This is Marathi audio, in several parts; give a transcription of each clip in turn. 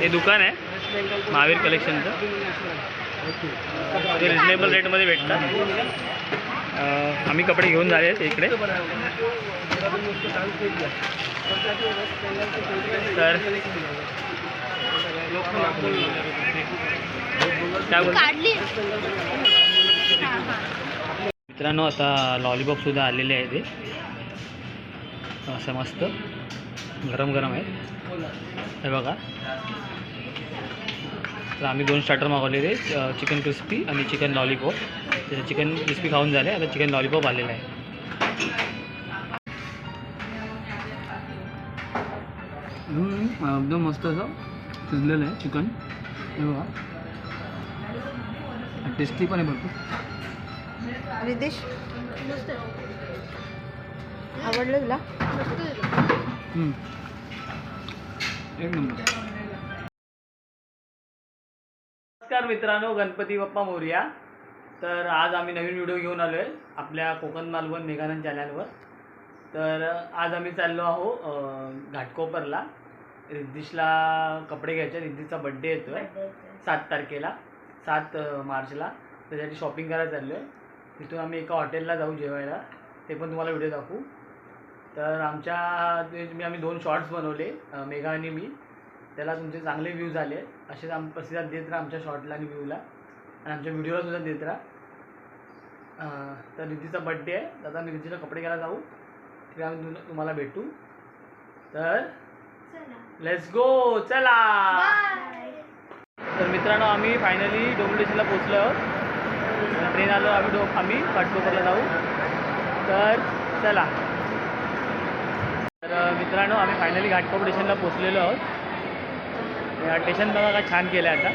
हे दुकान आहे. महावीर कलेक्शनचं. ते रिजनेबल रेटमध्ये भेटतात. आम्ही कपडे घेऊन झाले आहेत इकडे. तर मित्रांनो आता लॉलीपॉप सुद्धा आलेले आहे ते असं मस्त. गरम गरम आहे. हे बघा. तर आम्ही दोन स्टार्टर मागवलेले चिकन क्रिस्पी आणि चिकन लॉलीपॉप त्याचं चिकन क्रिस्पी खाऊन झाले. आता चिकन लॉलीपॉप आलेलं आहे. एकदम मस्त असं शिजलेलं आहे चिकन हे बघा. टेस्टी पण आहे भरपूर. रिदेश आवडलं तुला? एक नंबर. नमस्कार मित्रांनो गणपती बाप्पा मोर्या. तर आज आम्ही नवीन व्हिडिओ घेऊन आलो आहे आपल्या कोकण मालवण मेघानंद चॅनलवर. तर आज आम्ही चाललो आहो घाटकोपरला. रिद्धिशला कपडे घ्यायचे रिद्धिशचा बड्डे येतो आहे सात तारखेला सात मार्चला. त्याच्यासाठी शॉपिंग करायला चाललो आहे तिथून आम्ही एका हॉटेलला जाऊ जेवायला. ते पण तुम्हाला व्हिडिओ दाखवू. तर आमच्या ते मी आम्ही दोन शॉर्ट्स बनवले मेघा आणि मी. त्याला तुमचे चांगले व्ह्यूज आले असेच आम प्रतिसाद देत राहा आमच्या शॉर्टला आणि व्ह्यूला आणि आमच्या व्हिडिओला सुद्धा देत राहा. तर रिद्धीचा बड्डे आहे. तर आता मी रिद्धीला कपडे घ्यायला जाऊ. तिकडे आम्ही तुम- तुम्हाला भेटू. तर लेट्स गो चला. तर मित्रांनो आम्ही फायनली डोंबिवली स्टेशनला पोचलो आहोत. ट्रेन आलो आम्ही डो आम्ही घाटकोपरला जाऊ. तर चला. तर मित्रांनो आम्ही फायनली घाटकोपर स्टेशनला पोचलेलो आहोत. या स्टेशन बघा काय छान केलं आहे आता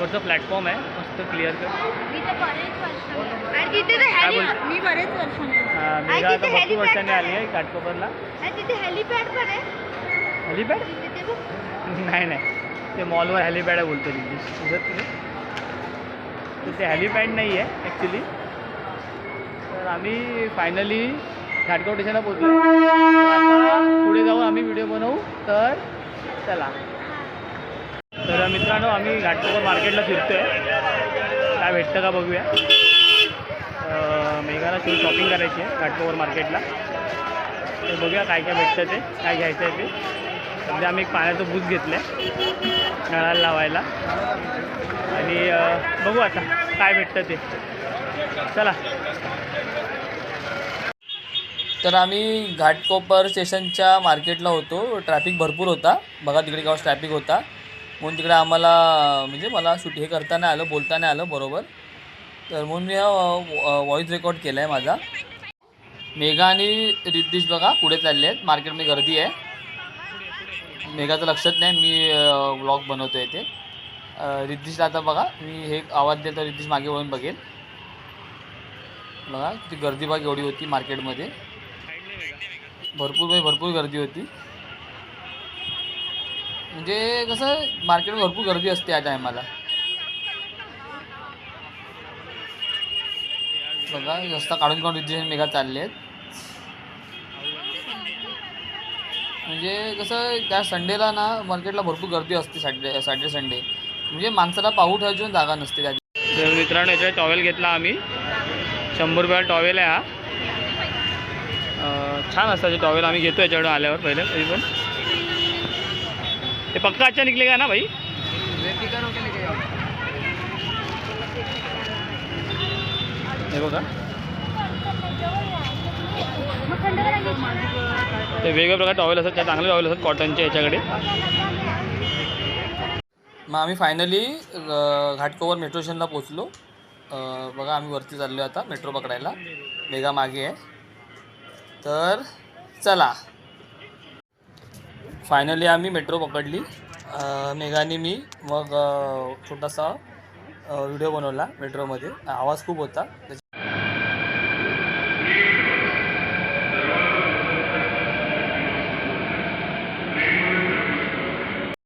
वरचं प्लॅटफॉर्म आहे. मस्त क्लिअर कर. भरपूर वर्षांनी आली आहे. घाटकोपरला हेलिपॅड नाही नाही. ते मॉलवर हेलिपॅड आहे बोलतो तर ते हेलिपॅड नाही आहे ॲक्च्युली तर आम्ही फायनली घाटकोट स्टेशनला पोचलो पुढे जाऊन आम्ही व्हिडिओ बनवू. तर चला. तर मित्रांनो आम्ही घाटकोपर मार्केटला फिरतोय. काय भेटतं का बघूया. मेघाला थोडी शॉपिंग करायची आहे घाटकोपर मार्केटला तर बघूया काय काय भेटतं ते काय घ्यायचं आहे ते. सध्या आम्ही एक पाण्याचं बूज घेतलं आहे नळाला लावायला. आणि बघू आता काय भेटतं ते. चला. तर आम्ही घाटकोपर स्टेशनच्या मार्केटला होतो. ट्रॅफिक भरपूर होता. बघा तिकडे गावात ट्रॅफिक होता. म्हणून तिकडे आम्हाला म्हणजे मला शूट हे करता नाही आलं बोलता नाही आलं बरोबर. तर म्हणून मी व्हॉईस रेकॉर्ड केला आहे माझा. मेघा आणि रिद्धीश बघा पुढे चालले आहेत. मार्केटमध्ये गर्दी आहे. मेघाचं लक्षात नाही. मी व्लॉग बनवतो आहे ते रिद्धीशला आता बघा. मी हे आवाज देतो रिद्धीश मागे वळून बघेल. बघा ती गर्दी बघ एवढी होती मार्केटमध्ये. भरपूर म्हणजे भरपूर गर्दी होती. म्हणजे कसं मार्केट भरपूर गर्दी असते या टायमाला बघा रस्ता काढून काढून रिजेशन मेगा चालले आहेत म्हणजे कसं त्या संडेला ना मार्केटला भरपूर गर्दी असते सॅटर्डे सॅटर्डे संडे म्हणजे माणसाला पाहू ठेवायची जागा नसते त्या तर मित्रांनो याच्या टॉवेल घेतला आम्ही. शंभर रुपयाला टॉवेल आहे हा. छान असतात टॉवेल आम्ही घेतो याच्याकडून आल्यावर पहिले तरी पण. ते पक्का अच्छा निघले का ना भाई? हे बघा. ते वेगवेगळ्या प्रकार टॉवेल असतात त्या चांगले टॉवेल असतात कॉटनचे याच्याकडे. मग आम्ही फायनली घाटकोवर मेट्रो स्टेशनला पोचलो बघा आम्ही वरती चाललो आता मेट्रो पकडायला. वेगा मागे आहे. तर चला. फायनली आम्ही मेट्रो पकडली. मेघाने मी. मग छोटासा व्हिडिओ बनवला मेट्रोमध्ये आवाज खूप होता.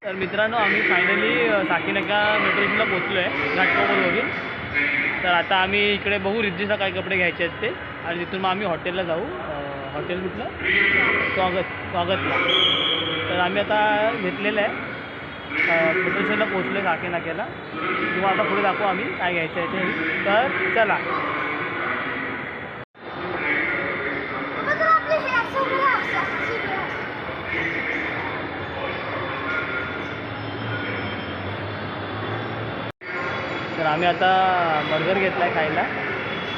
तर मित्रांनो आम्ही फायनली साकीनका मेट्रो स्टेशनला पोचलो आहे घाटकोपरवरून तर आता आम्ही इकडे बघू रिद्धीचा काय कपडे घ्यायचे आहेत ते. आणि तिथून मग आम्ही हॉटेलला जाऊ. हॉटेल कुठलं स्वागत स्वागतला. तर आम्ही आता घेतलेलं आहे. पोटेशनला पोचलो आहे काके नाक्याला. किंवा आता पुढे दाखवू आम्ही काय घ्यायचं आहे ते. तर चला. तर आम्ही आता बर्गर घेतला आहे खायला.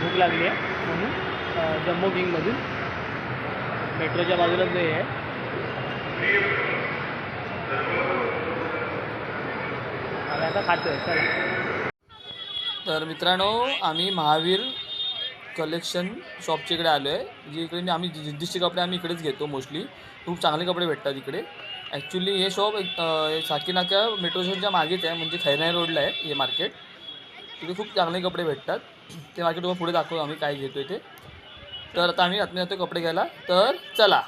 भूक लागली आहे म्हणून जम्मो किंगमधून. मेट्रोच्या बाजूलाच नाही आहे. आता खातो आहे चला. तर मित्रांनो आम्ही महावीर कलेक्शन शॉपच्या इकडे आलो आहे जे इकडे आम्ही जिद्दीचे कपडे आम्ही इकडेच घेतो मोस्टली खूप चांगले कपडे भेटतात इकडे. ॲक्च्युली हे शॉप एक अं, साकीनाक्या मेट्रो स्टेशनच्या मागेच आहे म्हणजे खैराई रोडला आहे हे मार्केट तिथे खूप चांगले कपडे भेटतात. ते मार्केट तुम्हाला पुढे दाखवू आम्ही काय घेतो ते. तर आता आम्ही आतमध्ये जातो कपडे घ्यायला. तर चला.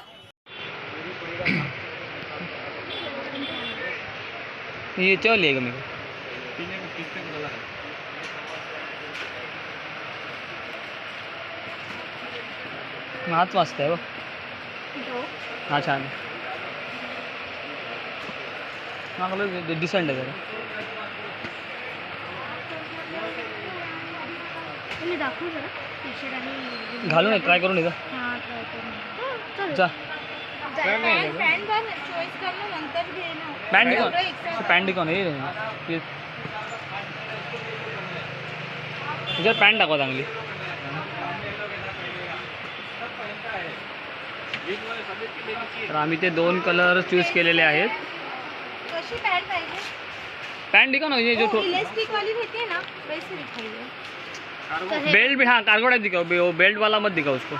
याच्यावाली आहे का मी? हाच बघ हो. हा छान. आहे चांगलं डिसेंट आहे जरा. दाखवू जरा. टी शर्ट आणि घालून ट्राय करून येतं. हां ट्राय करून हो, चालेल. जा. पॅन्ट पॅन्ट बघ चॉईस कर ना नंतर घे ना. पॅन्ट एवढं डिकॉन extra- पॅन्ट डिकॉन हे ते- त्याच्यावर पॅन्ट टाकवा चांगली. तर आम्ही ते दोन कलर चूज केलेले आहेत. कशी पॅन्ट पाहिजे? पॅन्ट डिकॉन हे जो वो इलास्टिक वाली रहती है ना वैसे दिखाइए तर हे- बेल्ट भी हाँ कार्गो टाइप दिखाओ बे- वो बेल्ट वाला मत दिखाओ उसको।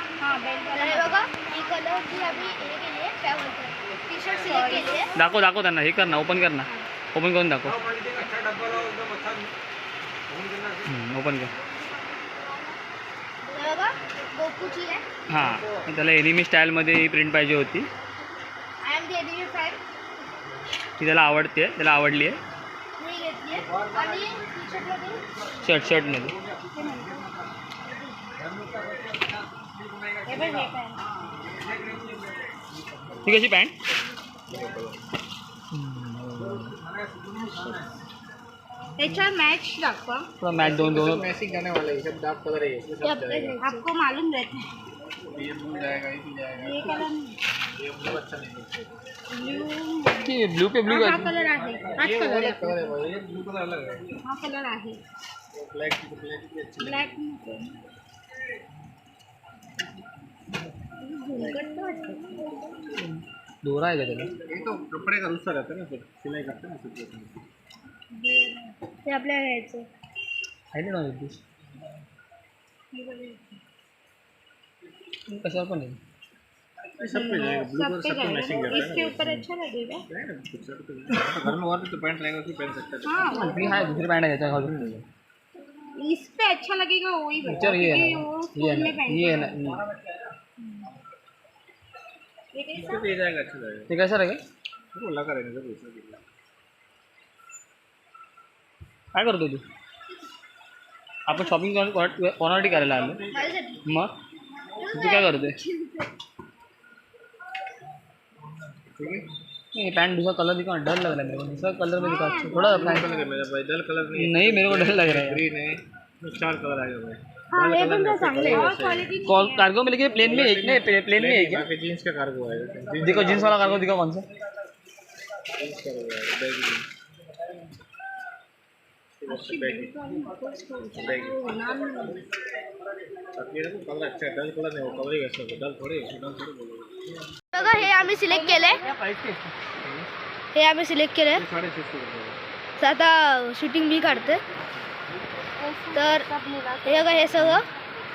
दाखव दाखव त्यांना हे कर ना ओपन कर ना ओपन करून. दाखव ओपन कर. हे। हां त्याला एनिमी स्टाईलमध्ये ही प्रिंट पाहिजे होती. ती त्याला आवडते त्याला आवडली आहे शर्ट शर्टमध्ये हे हे हे ही कशी पॅन्ट त्याच्यावर मॅच दाखवा. थोडा मॅच दोन दोन. मैचिंग करने वाला है सब डार्क कलर है ये सब जाएगा आपको मालूम रहता है. ये ब्लू जाएगा ये भी जाएगा. ये कलर ये ब्लू अच्छा नहीं है. ब्लू ब्लू पे ब्लू हा कलर आहे. ये कलर है भाई, ये ब्लू कलर अलग है. हा कलर आहे. ब्लैक ब्लैक भी अच्छा ब्लॅक नको झुलकट तर वाटतं. दोरा आहे का त्याला ये तो कपड़े का दूसरा रहता है ना फिर सिलाई करते हैं ना सब ते। आपल्याला घ्यायचं आहे ना दिस कशावर पण आहे ये सब पे जाएगा ब्लू सब कलर पे सब पे मैचिंग जाएगा करता इसके है ऊपर अच्छा लगेगा ना है ना कुछ शर्ट पे जाएगा। घर में और भी तो पैंट रहेगा उसमें पहन सकता है हाँ। ती आहे दुसरी पॅन्ट आहे त्याच्या खालून इस पे अच्छा लगेगा वही पिक्चर ये क्योंकि है वो ये में है ना पहनते ये है हैं। ना। ये ये जाएगा अच्छा ते कसं रे वो लगा रहेगा के लिए। काय करतो तू? आपण शॉपिंग कोणासाठी करायला आलो मग? तू काय करतोय? ठीक है नहीं पैंट दूसरा कलर दिखा डर लग रहा है मेरे को। दूसरा कलर में दिखा थोड़ा पैंट कलर है मेरा भाई डल कलर नहीं नहीं मेरे को डर लग रहा है। ग्रीन है। चार कलर आएगा भाई। हाँ कार्गो में लेके प्लेन में एक नहीं प्लेन में एक है बाकी जीन्स का कार्गो आएगा देखो जींस वाला कार्गो दिखा कौन सा। जीन्स कार्गो आएगा बैगी जीन्स बैगी बैगी अब ये देखो कलर अच्छा डल कलर नहीं वो कलर ही है डल थोड़ी डल थोड़ी बोलोगे। बघा हे आम्ही सिलेक्ट केलंय. हे आम्ही सिलेक्ट रुपये तर आता शूटिंग मी काढते. तर हे बघा हे सगळं.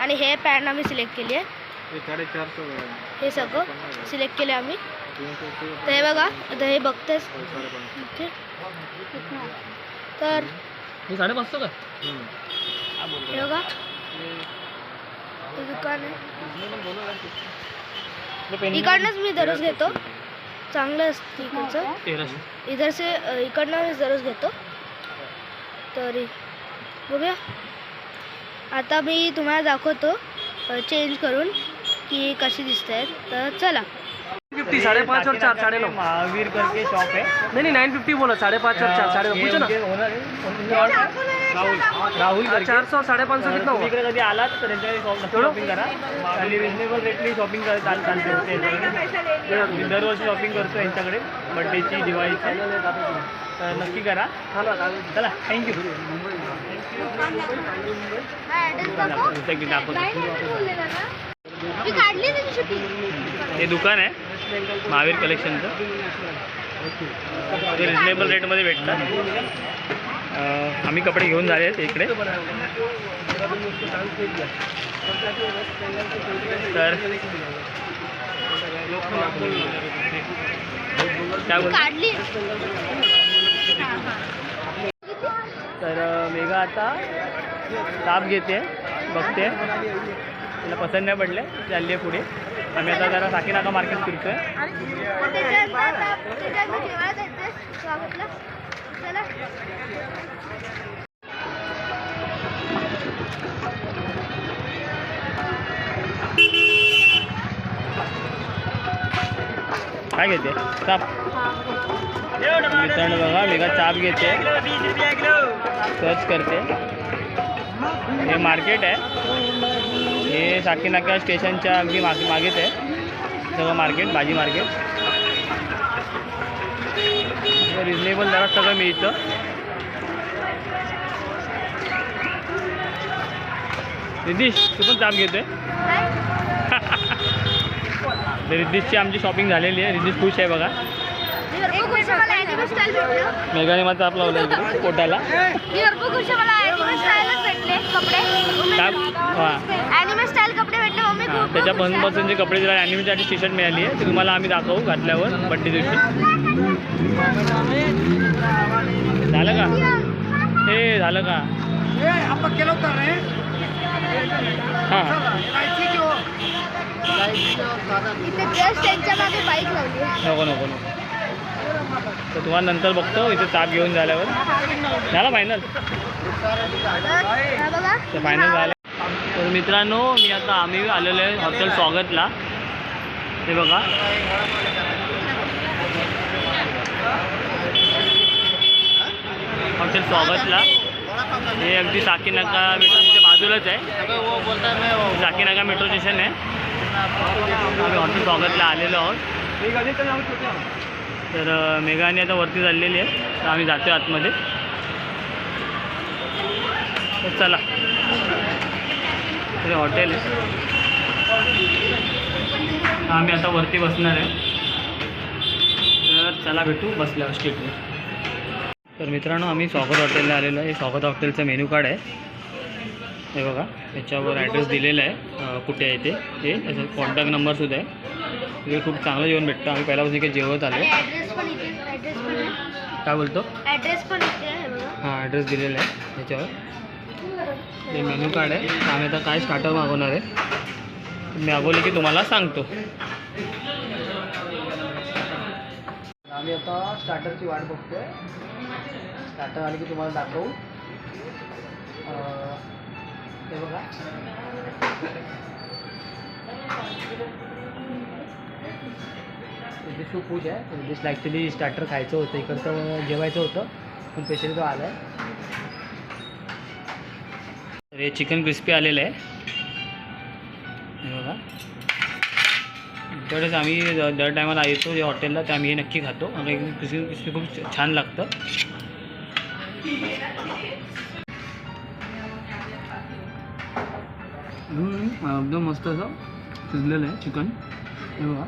आणि हे पॅन्ट आम्ही सिलेक्ट केली आहे. है हे सगळं सिलेक्ट केले आम्ही. तर हे बघा आता हे ओके. तर ये साढ़े पाँच सौ का? हे बघा. हे दुकान आहे. इकडनंच मी दररोज घेतो. चांगलं असतं इकडचं. तेरह सौ इधर से अ, इकडनं मी दररोज घेतो. तरी. बघूया. आता मी तुम्हाला दाखवतो चेंज करून की कशी दिसत आहेत तर चला. फिफ्टी साढ़े पाँच और चार साढ़े नौ। महावीर करके शॉप है। नहीं नहीं नाइन फिफ्टी बोला साढ़े पाँच और चार साढ़े नौ। पूछो ना। राहुल राहुल हाँ, चार सौ साढ़े पाँच सौ कितना इकडे कधी आलात तर त्यांच्याकडे शॉप शॉपिंग करा। आणि रिजनेबल रेटली शॉपिंग कर चाल चालते दरवर्षी शॉपिंग करतो यांच्याकडे बड्डेची दिवाळीची तर नक्की करा। चला थँक्यू दाखवतो मी काढली त्याची शूटिंग हे दुकान आहे. महावीर कलेक्शनचं. ते रिजनेबल रेटमध्ये भेटतात. आम्ही कपडे घेऊन झाले आहेत इकडे. तर तर मेघा आता ताप घेते बघते. तिला पसंत नाही पडले चालली आहे पुढे. आम्ही आता जरा साकी नाका मार्केट फिरतोय काय घेते? चाप. मित्रांनो बघा मेघा चाप घेते. सर्च करते. हे मार्केट आहे. हे साकी नाका स्टेशनच्या अगदी मागे मागेच आहे. सगळं मार्केट भाजी मार्केट. रिजनेबल दरात सगळं मिळतं. रिद्धीश तू पण चाप घेतोय? तर रिद्धीशची आमची शॉपिंग झालेली आहे. रिद्धीश खुश आहे बघा. मेघाने चाप लावला इकडे पोटाला. चाप हां. अॅनिमे स्टाईल कपडे भेटले मम्मी हां खूप त्याच्या कपडे टी शर्ट मिळाली आहे ते तुम्हाला आम्ही दाखवू घातल्यावर बड्डे दिवशी. झालं का? हे झालं का? हां. इथे जस्ट त्यांच्या मागे बाईक लावली आहे. नको नको नको. तर तुम्हाला नंतर बघतो इथे ताप घेऊन झाल्यावर. झाला फायनल तर फायनल झालं. तर मित्रांनो मी आता आम्ही आलेलो आहे हॉटेल स्वागतला. हे बघा. हॉटेल स्वागतला. हे अगदी साकीनाका मेट्रो स्टेशनच्या बाजूलाच आहे. साकीनाका मेट्रो स्टेशन आहे. आम्ही हॉटेल स्वागतला आलेलो आहोत. तर मेघाने आता वरती चाललेली आहे. तर आम्ही जातो आतमध्ये. तर चला. इकडे हॉटेल आहे. आम्ही आता वरती बसणार आहे. तर चला भेटू बसल्यावर स्ट्रीटवर. तर मित्रांनो आम्ही स्वागत हॉटेलला आलेलो आहे. हे स्वागत हॉटेलचं मेन्यू कार्ड आहे. हे बघा त्याच्यावर ॲड्रेस दिलेला आहे. कुठे आहे ते? हे त्याचा कॉन्टॅक्ट नंबरसुद्धा आहे. तिथे खूप चांगलं जेवण भेटतं. आम्ही पहिल्यापासून इकडे जेवत आलो इथे काय बोलतो? ॲड्रेस पण इथे हां ॲड्रेस दिलेला आहे त्याच्यावर ते मेन्यू कार्ड आहे. आम्ही आता काय स्टार्टर मागवणार आहे? मी मागवले की तुम्हाला सांगतो. आम्ही आता स्टार्टरची वाट बघतोय. स्टार्टर आली की तुम्हाला दाखवू. हे बघा. रितेश खूप खुश आहे. रितेशला ॲक्च्युली स्टार्टर खायचं होतं इकडचं जेवायचं होतं पण पेशंट तो आला आहे तर हे चिकन क्रिस्पी आलेलं आहे. बघा. त्यावेळेस आम्ही दर टायमाला येतो या हॉटेलला ते आम्ही हे नक्की खातो. आणि क्रिस्पी क्रिस्पी खूप छान लागतं. एकदम मस्त असं शिजलेलं आहे चिकन बघा.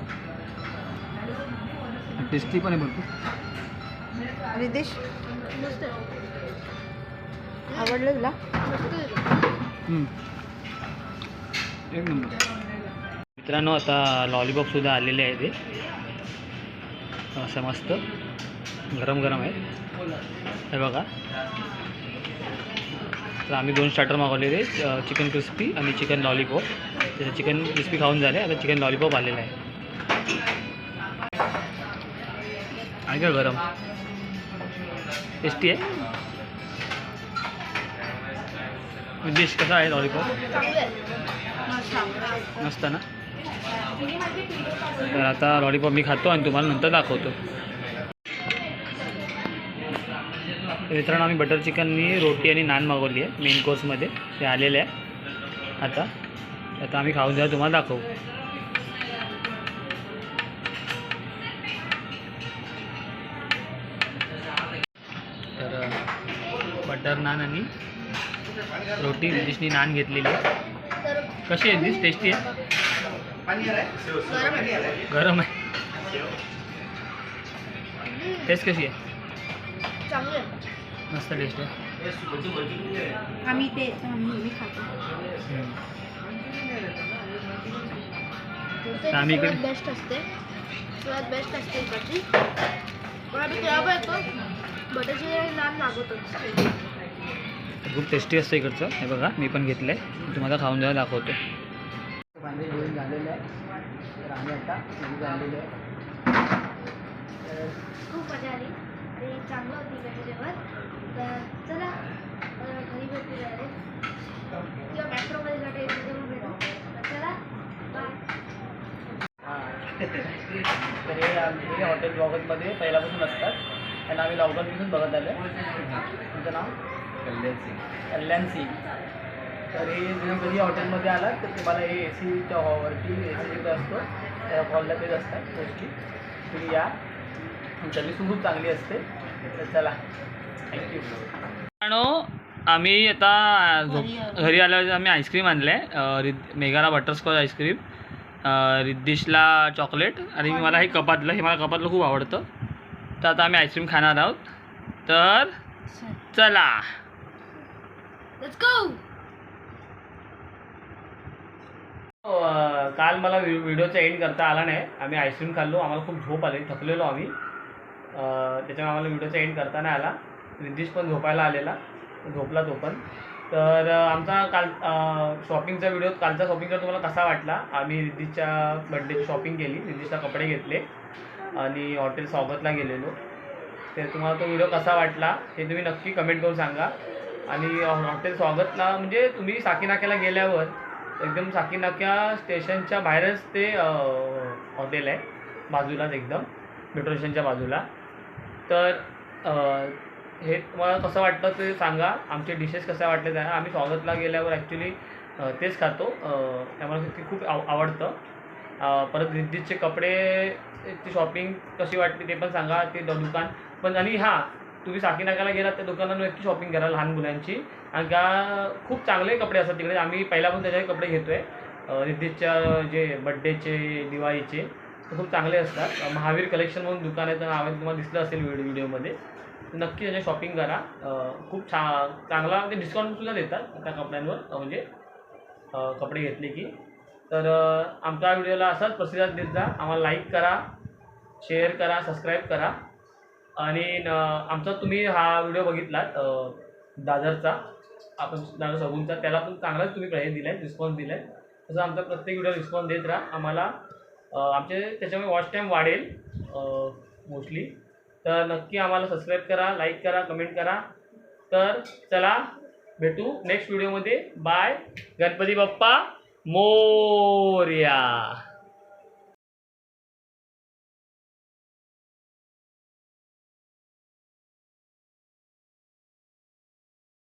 टेस्टी पण आहे भरपूर. रितेश आवडलं तुला? हम्म. एक नंबर. मित्रांनो आता लॉलीपॉपसुद्धा आलेले आहे ते. असं मस्त. गरम गरम आहे. हे बघा. तर आम्ही दोन स्टार्टर मागवलेले चिकन क्रिस्पी आणि चिकन लॉलीपॉप त्याचं चिकन क्रिस्पी खाऊन झाले. आता चिकन लॉलीपॉप आलेलं आहे. आहे का गरम? टेस्टी आहे? डिश कसा आहे लॉलीपॉप मस्त ना? तर आता लॉलीपॉप मी खातो आणि तुम्हाला नंतर दाखवतो. तर मित्रांनो आम्ही बटर चिकननी रोटी आणि नान मागवली आहे मेन कोर्समध्ये ते आलेले आहे. आता आता आम्ही खाऊन जेव्हा तुम्हाला दाखवू. तर बटर नान आणि रोटी डिशनी नान घेतलेली. कशी आहे डिश टेस्टी आहे? गरम आहे. टेस्ट कशी आहे? मस्त टेस्ट आहे. आम्ही ते आम्ही खातो. आम्ही इकडे- सगळ्यात बेस्ट असते. सगळ्यात बेस्ट असते इकडची. पण आम्ही तेव्हा येतो. बटर चिकन नान मागवतो खूप टेस्टी असतं इकडचं. हे बघा मी पण घेतलं आहे तुम्हाला खाऊन जेव्हा दाखवतो. कांदे घेऊन झालेले आहे. तर आम्ही आता घरी झालेले आहे. खूप मजा आली. आणि चांगलं होती इकडचे जेवण. तर चला घरी किंवा मेट्रोमध्ये जाते पण भेटू तर चला बाय तर हे आमचे हॉटेल ब्लॉगमध्ये पहिल्यापासून असतात. आणि आम्ही लॉकडाऊनपासून बघत आलो आहे तुमचं नाव? कल्याण सिंग. तर हे तुम्ही कधी हॉटेलमध्ये आलात तर तुम्हाला हे ए सीच्या हॉवरती ए सी जिथं असतो त्या हॉलला तेच असतात गोष्टी तुम्ही या. सर्विस खूप चांगली असते. तर चला. थँक्यू आम्ही आता घरी आल्यावर आम्ही आईस्क्रीम आणलं आहे रिद मेघाला बटरस्कॉच आईस्क्रीम रिद्दिशला चॉकलेट आणि मला हे कपातलं हे मला कपातलं खूप आवडतं. तर आता आम्ही आईस्क्रीम खाणार आहोत. तर चला. अं, काल मला व्हि व्हिडिओचा एंड करता आला नाही. आम्ही आईस्क्रीम खाल्लो आम्हाला खूप झोप आली थकलेलो आम्ही. त्याच्यामुळे आम्हाला व्हिडिओचा एंड करता नाही आला. रिद्दिश पण झोपायला आलेला. झोपला तो पण. तर आमचा काल शॉपिंगचा व्हिडिओ कालचा शॉपिंगचा तुम्हाला कसा वाटला? आम्ही रिद्धीच्या बड्डेची शॉपिंग केली. रिद्धीच्या कपडे घेतले आणि हॉटेल स्वागतला गेलेलो. तर तुम्हाला तो व्हिडिओ कसा वाटला हे तुम्ही नक्की कमेंट करून सांगा. आणि हॉटेल स्वागतला म्हणजे तुम्ही साकीनाक्याला गेल्यावर एकदम साकीनाक्या स्टेशनच्या बाहेरच ते हॉटेल आहे. बाजूलाच एकदम. मेट्रो स्टेशनच्या बाजूला. तर हे तुम्हाला कसं वाटतं ते सांगा. आमचे डिशेस कशा वाटले त्या आम्ही स्वागतला गेल्यावर ॲक्च्युली तेच खातो. त्यामुळे ते खूप आव आवडतं. परत रिद्दीचे कपडे ती शॉपिंग कशी वाटली ते पण सांगा. ते द- दुकान पण आणि हां तुम्ही साकीनाक्याला गेलात त्या दुकानात नक्की शॉपिंग करा लहान मुलांची. आणि का खूप चांगले कपडे असतात तिकडे. आम्ही पहिला पण त्याचे कपडे घेतो आहे रिद्दीच्या जे बड्डेचे दिवाळीचे ते खूप चांगले असतात. महावीर कलेक्शन म्हणून दुकान आहे तर आम्ही तुम्हाला दिसलं असेल व्हिडिओ व्हिडिओमध्ये. नक्की म्हणजे त्याच्या शॉपिंग करा. खूप छा चांगला म्हणजे डिस्काउंटसुद्धा देतात त्या कपड्यांवर म्हणजे कपडे घेतले की. तर आमच्या व्हिडिओला असाच प्रतिसाद देत जा. आम्हाला लाईक करा शेअर करा सबस्क्राईब करा. आणि आमचा तुम्ही हा व्हिडिओ बघितलात दादरचा. आपण दादर सगूनचा. त्याला पण चांगलाच तुम्ही हे दिला आहे रिस्पॉन्स दिला आहे तसं आमचा प्रत्येक व्हिडिओ रिस्पॉन्स देत राहा. आम्हाला आमचे त्याच्यामुळे वॉच टाईम वाढेल मोस्टली तर नक्की आम्हाला सबस्क्राईब करा लाईक करा कमेंट करा. तर चला भेटू नेक्स्ट व्हिडिओमध्ये बाय गणपती बाप्पा मोर्या.